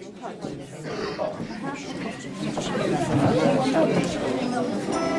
Thank you.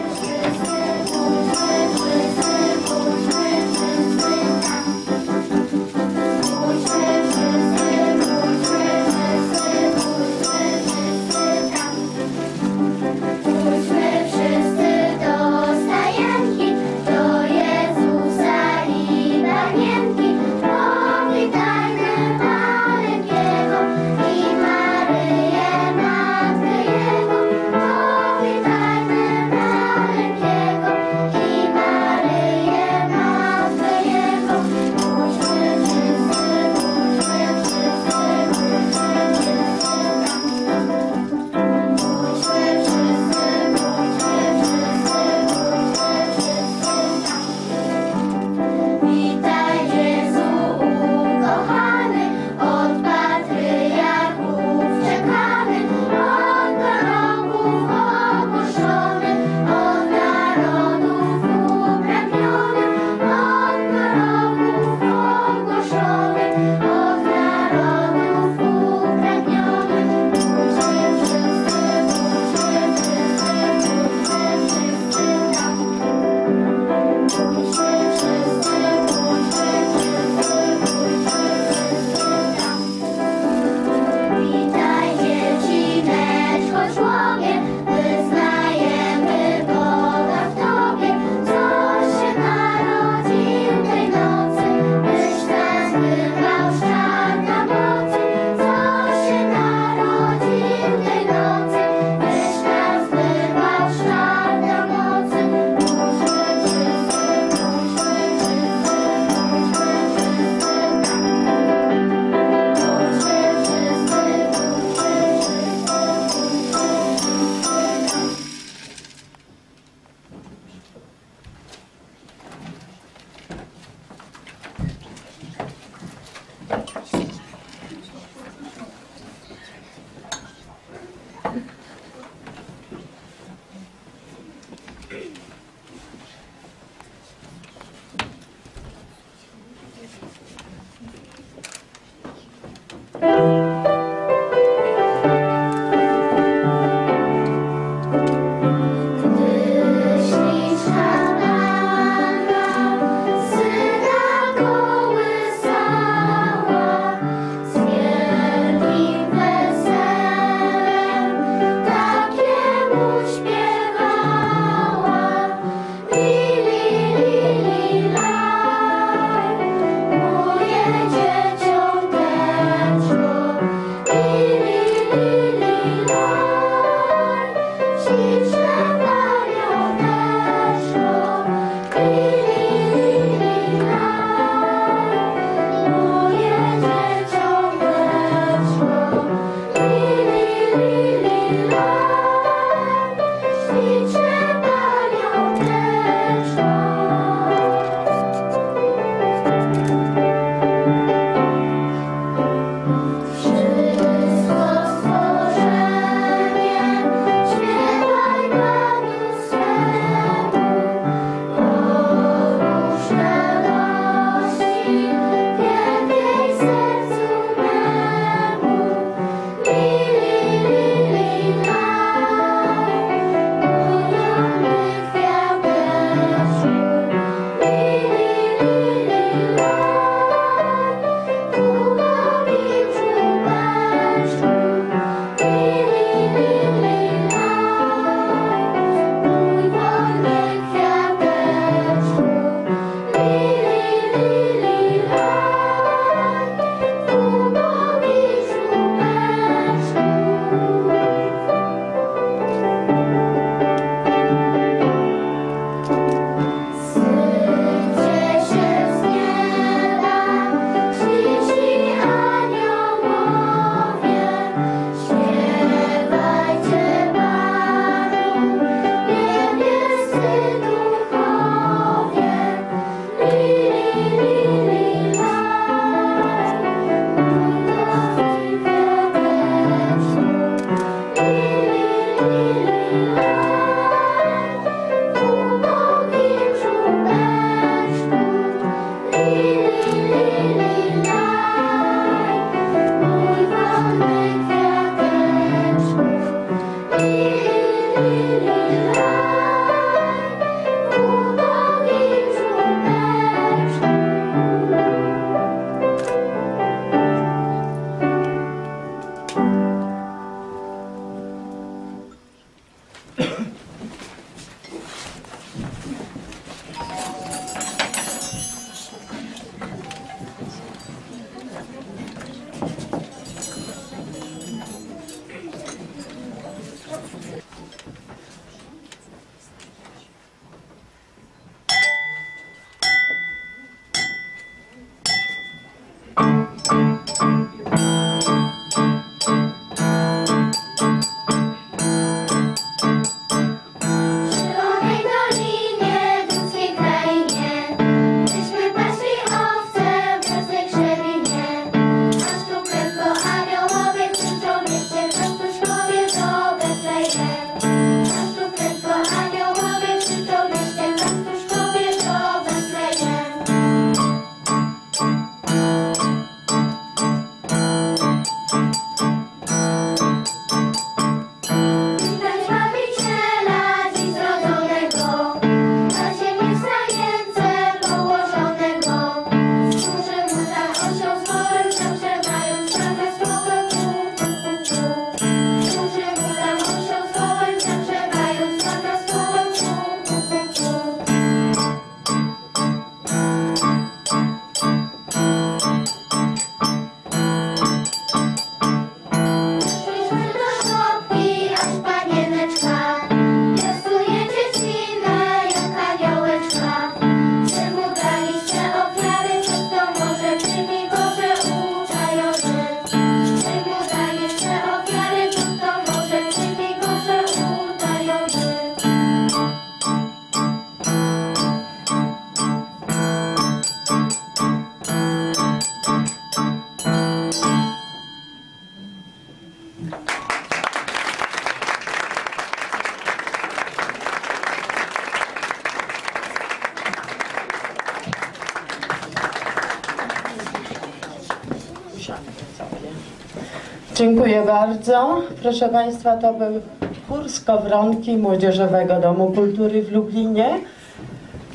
Dziękuję bardzo. Proszę Państwa, to był chór Skowronki Młodzieżowego Domu Kultury w Lublinie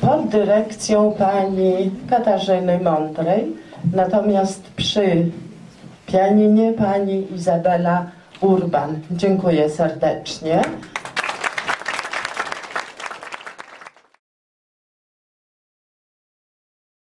pod dyrekcją pani Katarzyny Mądrej. Natomiast przy pianinie pani Izabela Urban. Dziękuję serdecznie.